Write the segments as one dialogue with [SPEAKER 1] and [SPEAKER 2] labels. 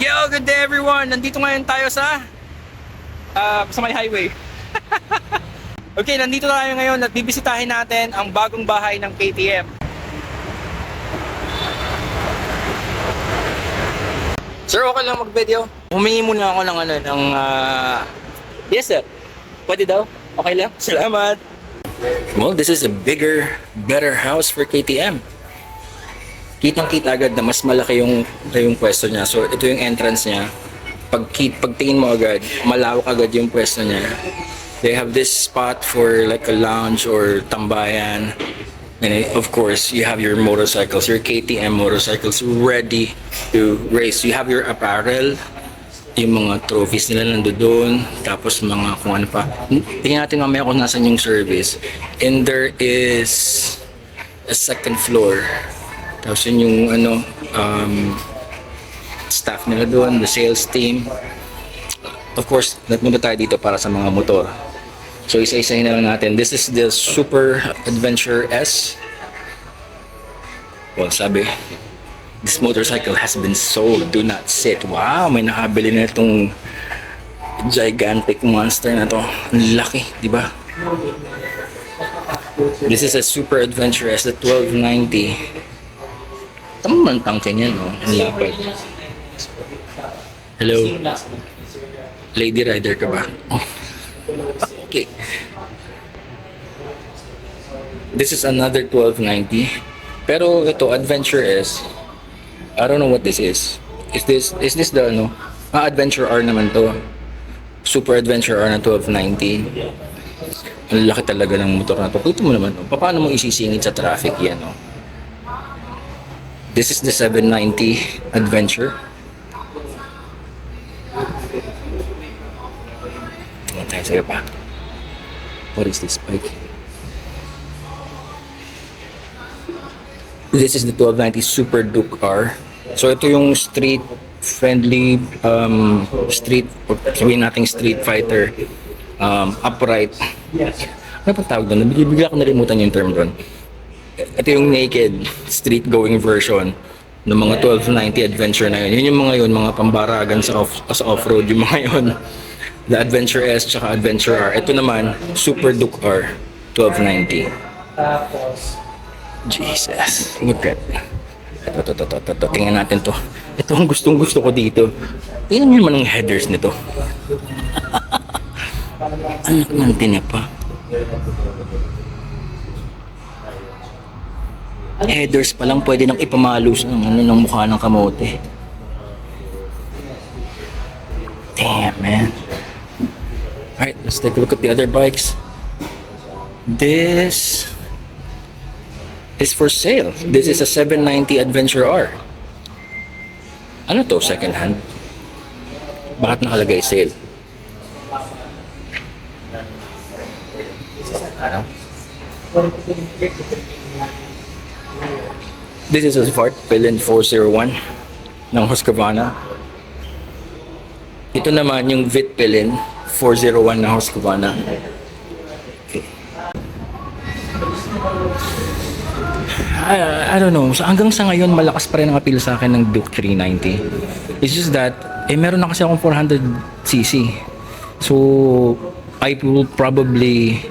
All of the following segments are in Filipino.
[SPEAKER 1] Yo, good day everyone! Nandito ngayon tayo sa ah, sa may highway. okay, nandito tayo ngayon at bibisitahin natin ang bagong bahay ng KTM. Sir, okay lang mag-video? Humingi muna ako ng ano, ng... ah, yes sir. Pwede daw? Okay lang? Salamat! Well, this is a bigger, better house for KTM. Kitang-kita agad na mas malaki yung, yung pwesto niya. So, ito yung entrance niya. Pag, pagtingin mo agad, malawak agad yung pwesto niya. They have this spot for like a lounge or tambayan. And of course, you have your motorcycles, your KTM motorcycles ready to race. You have your apparel, yung mga trophies nila nando doon, tapos mga kung ano pa. Tingnan natin mamaya kung nasan yung service. And there is a second floor. Tapos yun yung ano, um, staff nila doon, the sales team. Of course, nagpunta tayo dito para sa mga motor. So isa-isahin na lang natin. This is the Super Adventure S. Well, sabi, this motorcycle has been sold. Do not sit. Wow, may nakabili na itong gigantic monster na to. Ang laki, di ba? This is a Super Adventure S, the 1290. Tama man niya, no? Ang lapad. Hello? Lady Rider ka ba? Oh. Okay. This is another 1290. Pero ito, Adventure S. I don't know what this is. Is this is this the ano? Ah, Adventure R naman to. Super Adventure R na 1290. Ang laki talaga ng motor na to. Kita mo naman, oh. paano mo isisingit sa traffic yan, no? This is the 790 Adventure. Pa? What is this bike? This is the 1290 Super Duke R. So ito yung street friendly um, street or sabihin nating street fighter um, upright. Ano pa tawag doon? Bigla ko nalimutan yung term doon. Ito yung naked street going version ng mga 1290 adventure na yun. Yun yung mga yun, mga pambaragan sa off sa off-road yung mga yun. The Adventure S tsaka Adventure R. Ito naman, Super Duke R 1290. Jesus. Look at ito, ito, ito, ito, ito. Tingnan natin to. Ito ang gustong gusto ko dito. Tingnan nyo naman ang headers nito. Anak ng tinapa. Headers pa lang pwede nang ipamalos ng ano ng mukha ng kamote. Damn, man. Alright, let's take a look at the other bikes. This is for sale. This is a 790 Adventure R. Ano to, second hand? Bakit nakalagay sale? Ano? This is a Ford Pillion 401 ng Husqvarna. Ito naman yung Vit Pillion 401 ng Husqvarna. Okay. I, I don't know. So, hanggang sa ngayon, malakas pa rin ang appeal sa akin ng Duke 390. It's just that, eh, meron na kasi akong 400cc. So, I will probably,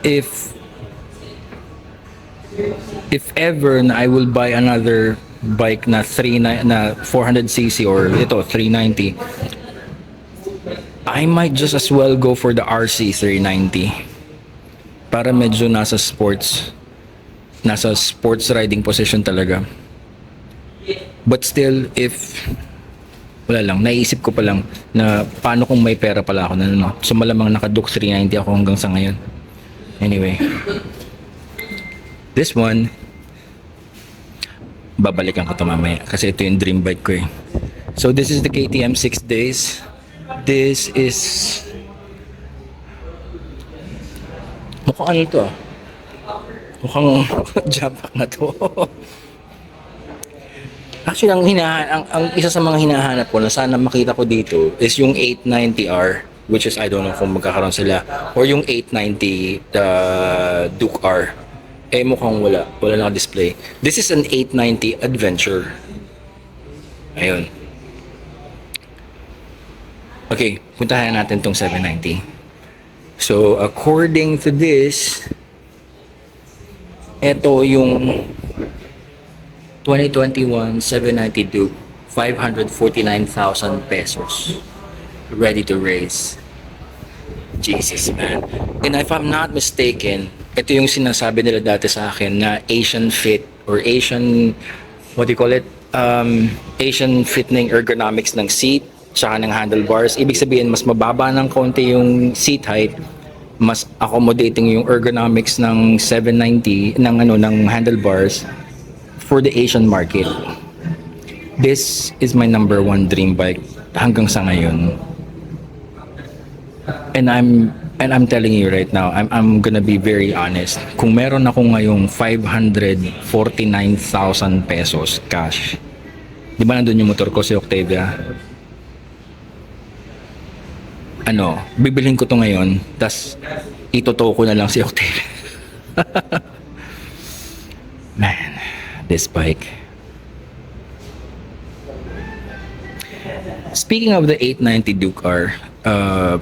[SPEAKER 1] if, if ever na I will buy another bike na 3 na, na 400cc or ito 390 I might just as well go for the RC 390 para medyo nasa sports nasa sports riding position talaga. But still if wala lang naisip ko pa lang na paano kung may pera pala ako na ano. So malamang naka Duke 390 ako hanggang sa ngayon. Anyway. This one babalikan ko to mamaya kasi ito yung dream bike ko eh. So this is the KTM 6 days. This is mukhang ano to ah. Mukhang jump pack na to. Actually ang, hinaha ang, ang isa sa mga hinahanap ko na sana makita ko dito is yung 890R which is I don't know kung magkakaroon sila or yung 890 the Duke R eh mukhang wala wala naka-display this is an 890 Adventure ayun Okay, puntahan natin tong 790. So, according to this, ito yung 2021 790 Duke, 549,000 pesos. Ready to raise. Jesus, man. And if I'm not mistaken, ito yung sinasabi nila dati sa akin na Asian fit or Asian, what do you call it? Um, Asian fitting ergonomics ng seat tsaka ng handlebars. Ibig sabihin, mas mababa ng konti yung seat height, mas accommodating yung ergonomics ng 790 ng ano ng handlebars for the Asian market. This is my number one dream bike hanggang sa ngayon. And I'm and I'm telling you right now, I'm I'm gonna be very honest. Kung meron ako ngayong 549,000 pesos cash. Di ba nandun yung motor ko si Octavia? Ano, bibilhin ko to ngayon, tas itoto ko na lang si Octavia. Man, this bike. Speaking of the 890 Duke R, uh,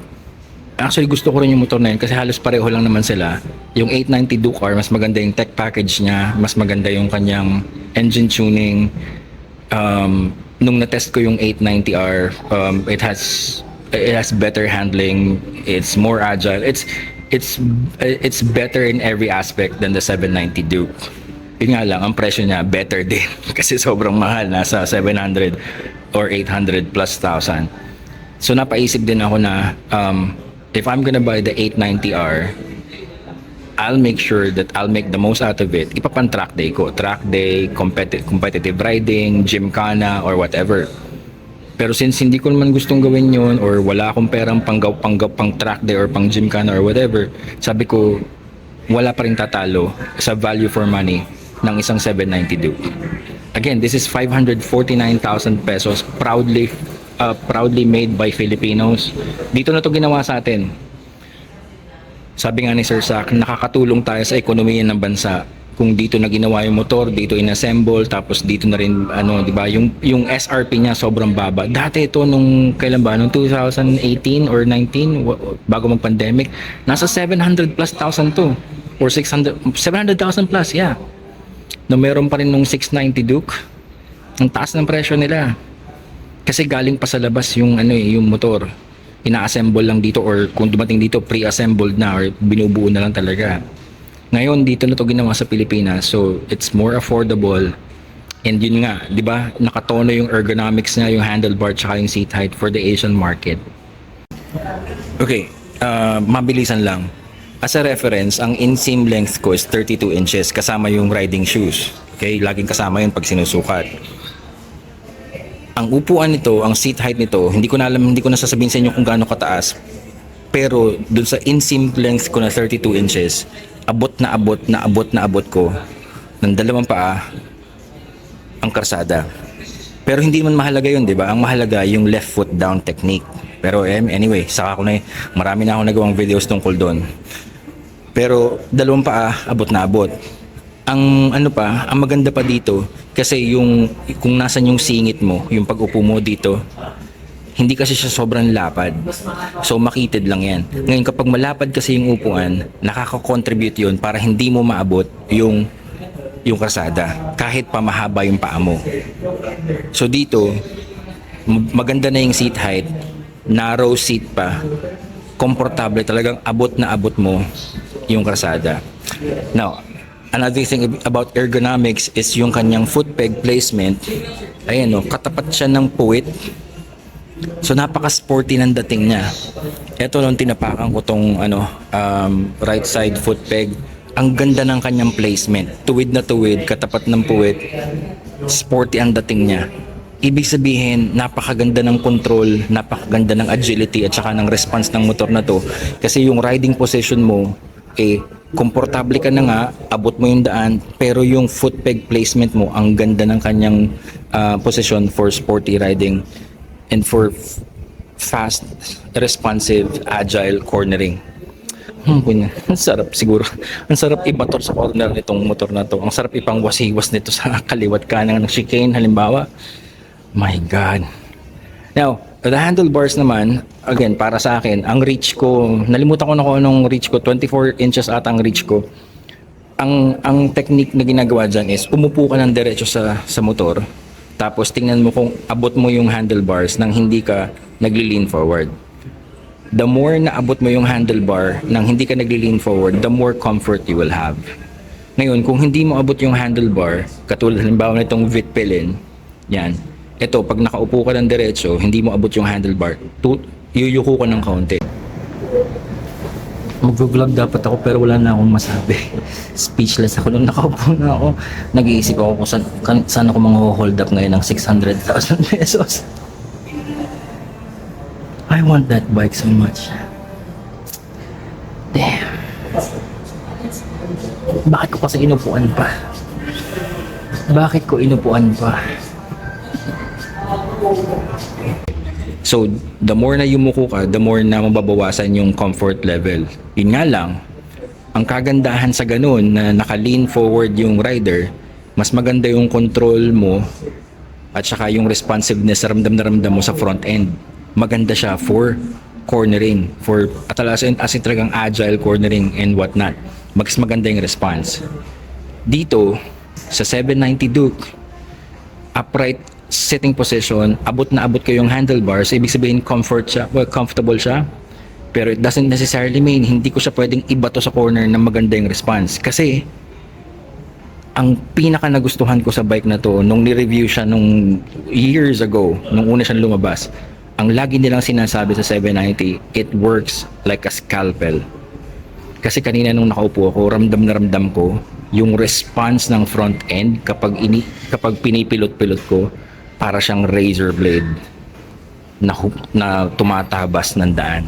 [SPEAKER 1] actually gusto ko rin yung motor na yun kasi halos pareho lang naman sila. Yung 890 Duke R, mas maganda yung tech package niya, mas maganda yung kanyang engine tuning. Um, nung na-test ko yung 890R, um, it has it has better handling, it's more agile. It's it's it's better in every aspect than the 790 Duke. Yun nga lang, ang presyo niya better din kasi sobrang mahal, nasa 700 or 800 plus thousand. So napaisip din ako na um, if I'm gonna buy the 890R, I'll make sure that I'll make the most out of it. Ipapan track day ko. Track day, competitive, competitive riding, gymkhana, or whatever. Pero since hindi ko naman gustong gawin yun or wala akong perang panggaw, panggaw, pang track day or pang gymkhana or whatever, sabi ko, wala pa rin tatalo sa value for money ng isang 790 Duke. Again, this is 549,000 pesos proudly uh, proudly made by Filipinos. Dito na to ginawa sa atin. Sabi nga ni Sir Sak, nakakatulong tayo sa ekonomiya ng bansa kung dito na ginawa yung motor, dito inassemble, tapos dito na rin ano, 'di ba? Yung yung SRP niya sobrang baba. Dati ito nung kailan ba? Nung 2018 or 19 wa- bago mag-pandemic, nasa 700 plus thousand to or 600 700,000 plus, yeah. No meron pa rin nung 690 Duke. Ang taas ng presyo nila. Kasi galing pa sa labas yung ano eh, yung motor. Ina-assemble lang dito or kung dumating dito pre-assembled na or binubuo na lang talaga. Ngayon dito na to ginawa sa Pilipinas. So it's more affordable. And yun nga, 'di ba? Nakatono yung ergonomics niya, yung handlebar tsaka yung seat height for the Asian market. Okay, uh, mabilisan lang. As a reference, ang inseam length ko is 32 inches kasama yung riding shoes. Okay, laging kasama yun pag sinusukat ang upuan nito, ang seat height nito, hindi ko na alam, hindi ko na sasabihin sa inyo kung gaano kataas. Pero dun sa inseam length ko na 32 inches, abot na abot na abot na abot ko ng dalawang paa ang karsada. Pero hindi man mahalaga yun, di ba? Ang mahalaga yung left foot down technique. Pero anyway, saka ko na marami na ako nagawang videos tungkol doon. Pero dalawang paa, abot na abot. Ang ano pa, ang maganda pa dito, kasi yung kung nasan yung singit mo, yung pag-upo mo dito, hindi kasi siya sobrang lapad. So makitid lang yan. Ngayon kapag malapad kasi yung upuan, nakaka-contribute yun para hindi mo maabot yung yung kasada kahit pa mahaba yung paa mo. So dito, maganda na yung seat height, narrow seat pa, komportable talagang abot na abot mo yung kasada. Now, another thing about ergonomics is yung kanyang foot peg placement. Ayan o, katapat siya ng puwit. So napaka-sporty ng dating niya. Ito nung tinapakan ko tong ano, um, right side foot peg. Ang ganda ng kanyang placement. Tuwid na tuwid, katapat ng puwit. Sporty ang dating niya. Ibig sabihin, napakaganda ng control, napakaganda ng agility at saka ng response ng motor na to. Kasi yung riding position mo, eh, komportable ka na nga, abot mo yung daan, pero yung foot peg placement mo, ang ganda ng kanyang ah, position for sporty riding and for fast, responsive, agile cornering. Hmm, kunya. Ang sarap siguro. Ang sarap i-motor sa corner nitong motor na to. Ang sarap ipang wasiwas nito sa kaliwat kanan ng chicane halimbawa. My God. Now, The handlebars naman, again, para sa akin, ang reach ko, nalimutan ko na kung anong reach ko, 24 inches ata ang reach ko. Ang ang technique na ginagawa dyan is umupo ka ng diretso sa sa motor. Tapos tingnan mo kung abot mo yung handlebars nang hindi ka nagli-lean forward. The more na abot mo yung handlebar nang hindi ka nagli-lean forward, the more comfort you will have. Ngayon, kung hindi mo abot yung handlebar, katulad halimbawa nitong Vitpelin, yan, ito, pag nakaupo ka ng diretso, hindi mo abot yung handlebar, tu- yuyuko ka ng kaunti. Mag-vlog dapat ako pero wala na akong masabi. Speechless ako nung nakaupo na ako. Nag-iisip ako kung saan, kan- saan ako mga-hold up ngayon ng 600,000 pesos. I want that bike so much. Damn. Bakit ko kasi inupuan pa? Bakit ko inupuan pa? So, the more na yumuko ka, the more na mababawasan yung comfort level. Yun nga lang, ang kagandahan sa ganun na naka-lean forward yung rider, mas maganda yung control mo at saka yung responsiveness ramdam na ramdam mo sa front end. Maganda siya for cornering, for at alas as in talagang agile cornering and whatnot. Mas maganda yung response. Dito, sa 790 Duke, upright sitting position, abot na abot ko yung handlebars, ibig sabihin comfort siya, well, comfortable siya. Pero it doesn't necessarily mean hindi ko siya pwedeng ibato sa corner na maganda yung response. Kasi, ang pinaka nagustuhan ko sa bike na to, nung ni-review siya nung years ago, nung una siyang lumabas, ang lagi nilang sinasabi sa 790, it works like a scalpel. Kasi kanina nung nakaupo ako, ramdam na ramdam ko yung response ng front end kapag ini kapag pinipilot-pilot ko para siyang razor blade na, na tumatabas ng daan.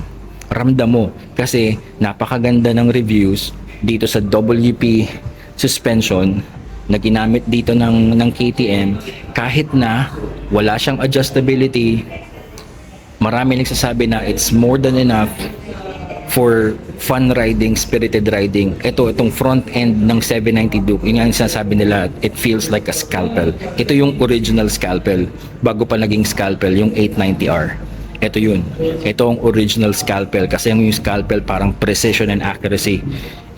[SPEAKER 1] Ramdam mo kasi napakaganda ng reviews dito sa WP suspension na ginamit dito ng ng KTM kahit na wala siyang adjustability marami nagsasabi na it's more than enough for fun riding, spirited riding. Ito, itong front end ng 790 Duke, yun nga yung sinasabi nila, it feels like a scalpel. Ito yung original scalpel, bago pa naging scalpel, yung 890R. Ito yun. Ito ang original scalpel kasi yung, scalpel parang precision and accuracy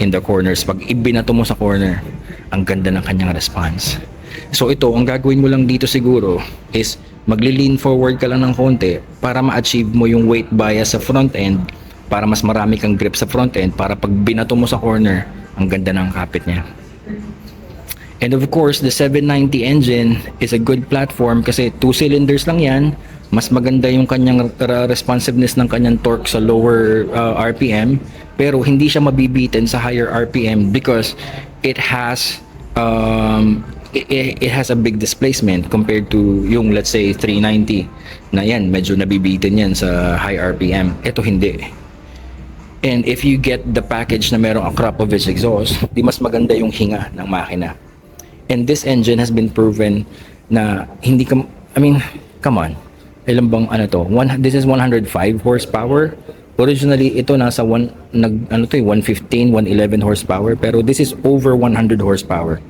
[SPEAKER 1] in the corners. Pag ibinato mo sa corner, ang ganda ng kanyang response. So ito, ang gagawin mo lang dito siguro is magli-lean forward ka lang ng konti para ma-achieve mo yung weight bias sa front end para mas marami kang grip sa front end para pag binato mo sa corner, ang ganda ng kapit niya. And of course, the 790 engine is a good platform kasi two cylinders lang yan. Mas maganda yung kanyang responsiveness ng kanyang torque sa lower uh, RPM pero hindi siya mabibitin sa higher RPM because it has um, it, it has a big displacement compared to yung let's say 390 na yan medyo nabibitin yan sa high RPM ito hindi and if you get the package na merong Akrapovic exhaust di mas maganda yung hinga ng makina. And this engine has been proven na hindi ka I mean come on. Ilan bang ano to? One, this is 105 horsepower. Originally ito nasa one nag ano to eh, 115 111 horsepower. Pero this is over 100 horsepower.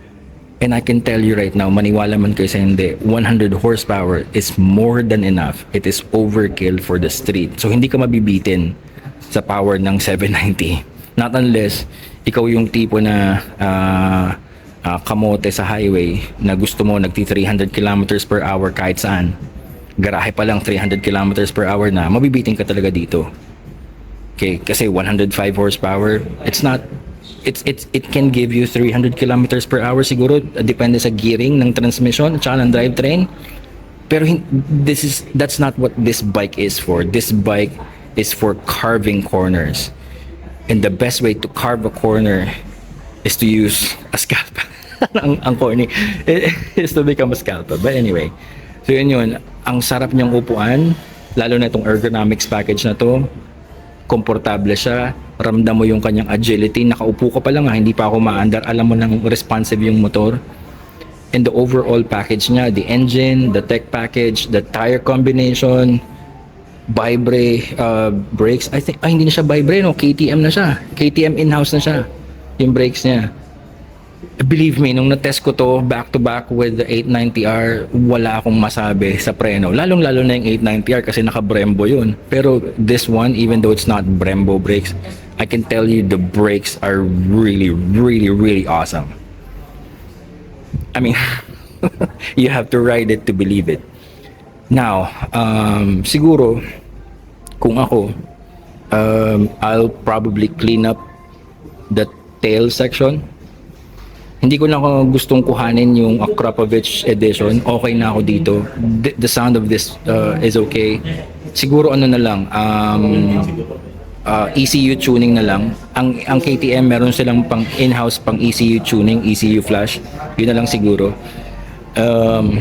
[SPEAKER 1] And I can tell you right now maniwala man kayo sa hindi 100 horsepower is more than enough. It is overkill for the street. So hindi ka mabibitin sa power ng 790 not unless ikaw yung tipo na ah, ah, kamote sa highway na gusto mo nagti 300 kilometers per hour kahit saan. Garahe pa lang 300 kilometers per hour na mabibiting ka talaga dito. Okay, kasi 105 horsepower, it's not it's it's it can give you 300 kilometers per hour siguro. Uh, depende sa gearing ng transmission at saka ng drivetrain. Pero this is that's not what this bike is for. This bike is for carving corners. And the best way to carve a corner is to use a scalpel. ang, ang corny is to become a scalpel. But anyway, so yun yun. Ang sarap niyang upuan, lalo na itong ergonomics package na to komportable siya, ramdam mo yung kanyang agility, nakaupo ka pa lang ha, hindi pa ako maandar, alam mo nang responsive yung motor. And the overall package niya, the engine, the tech package, the tire combination, Vibre uh, brakes, I think, ay hindi na siya Vibre, no? KTM na siya. KTM in-house na siya, yung brakes niya. believe me, nung na-test ko to back to back with the 890R, wala akong masabi sa preno. Lalong-lalo na yung 890R kasi naka-Brembo yun. Pero this one, even though it's not Brembo brakes, I can tell you the brakes are really, really, really awesome. I mean, you have to ride it to believe it. Now, um, siguro, kung ako, um, I'll probably clean up the tail section. Hindi ko na ako gustong kuhanin yung Akrapovich edition. Okay na ako dito. The, the sound of this uh, is okay. Siguro ano na lang, um, uh, ECU tuning na lang. Ang ang KTM meron silang pang in-house pang ECU tuning, ECU flash. Yun na lang siguro. Um,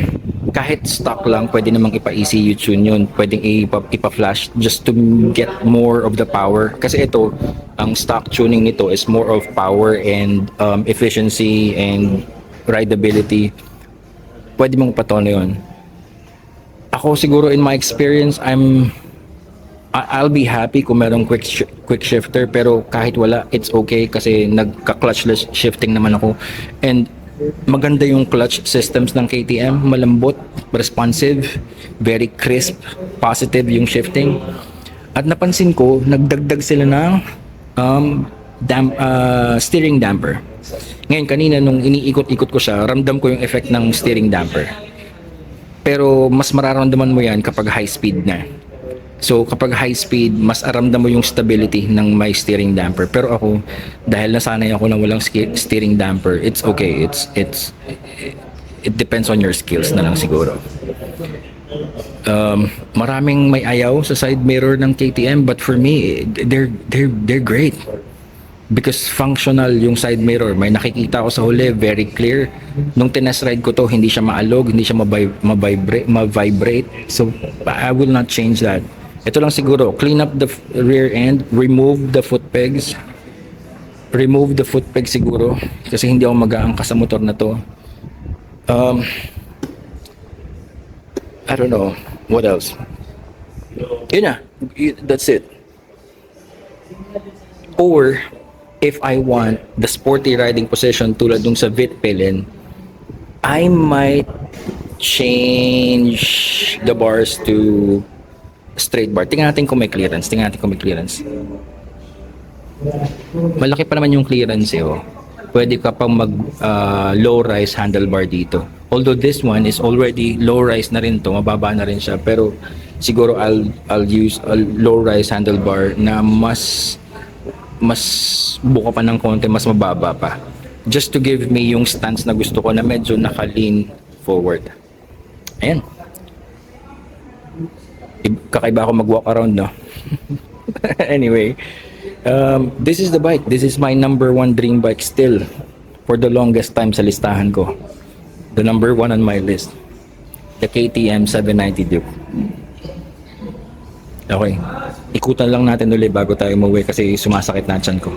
[SPEAKER 1] kahit stock lang, pwede namang ipa-ECU tune yun. Pwedeng ipa, ipa-flash just to get more of the power. Kasi ito, ang stock tuning nito is more of power and um, efficiency and rideability. Pwede mong patono yun. Ako siguro in my experience, I'm I'll be happy kung merong quick shi- quick shifter pero kahit wala it's okay kasi nagka-clutchless shifting naman ako and maganda yung clutch systems ng KTM malambot responsive very crisp positive yung shifting. At napansin ko nagdagdag sila ng um, dam, uh, steering damper. Ngayon kanina nung iniikot-ikot ko siya ramdam ko yung effect ng steering damper. Pero mas mararamdaman mo yan kapag high speed na. So kapag high speed, mas aramdam mo yung stability ng may steering damper. Pero ako, dahil nasanay ako na walang steering damper, it's okay. It's it's it depends on your skills na lang siguro. Um, maraming may ayaw sa side mirror ng KTM but for me, they're they're they're great because functional yung side mirror. May nakikita ko sa huli, very clear. Nung tinest ride ko to, hindi siya maalog, hindi siya mabibrate. So, I will not change that. Ito lang siguro, clean up the rear end, remove the foot pegs. Remove the foot pegs siguro kasi hindi ako mag-aangkas sa motor na to. Um, I don't know. What else? Yun na. That's it. Or, if I want the sporty riding position tulad dun sa Vitpilin, I might change the bars to straight bar. Tingnan natin kung may clearance. Tingnan natin kung may clearance. Malaki pa naman yung clearance eh. Oh. Pwede ka pang mag uh, low rise handlebar dito. Although this one is already low rise na rin to, mababa na rin siya. Pero siguro I'll I'll use a low rise handlebar na mas mas buka pa ng konti, mas mababa pa. Just to give me yung stance na gusto ko na medyo naka-lean forward. Ayan. Kakaiba ako mag-walk around, no? anyway, um, this is the bike. This is my number one dream bike still for the longest time sa listahan ko. The number one on my list. The KTM 790 Duke. Okay. Ikutan lang natin ulit bago tayo umuwi kasi sumasakit na tiyan ko.